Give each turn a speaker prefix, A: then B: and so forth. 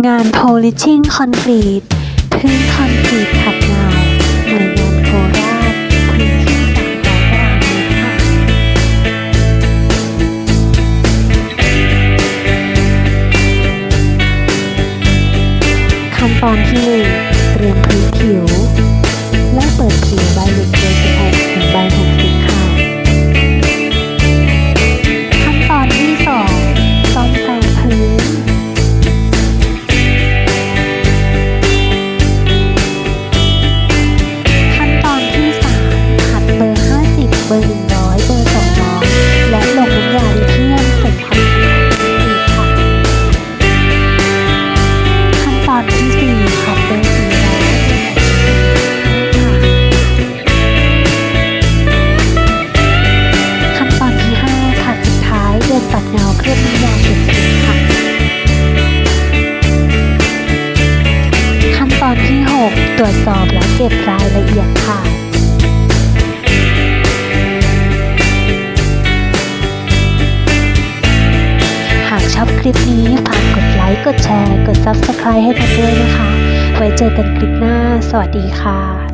A: งาน Polishing Concrete พื้นคอนกรีตขัดเงาหน่วยงานโคราชพื้นที่300ตารางเมตรค่ะ ขั้นตอนที่ 1 เตรียมพื้นผิว สอบและเก็บรายละเอียดค่ะหากชอบคลิปนี้ฝากกดไลค์ กดแชร์ กด Subscribe ให้กันด้วยนะคะ ไว้เจอกันคลิปหน้า สวัสดีค่ะ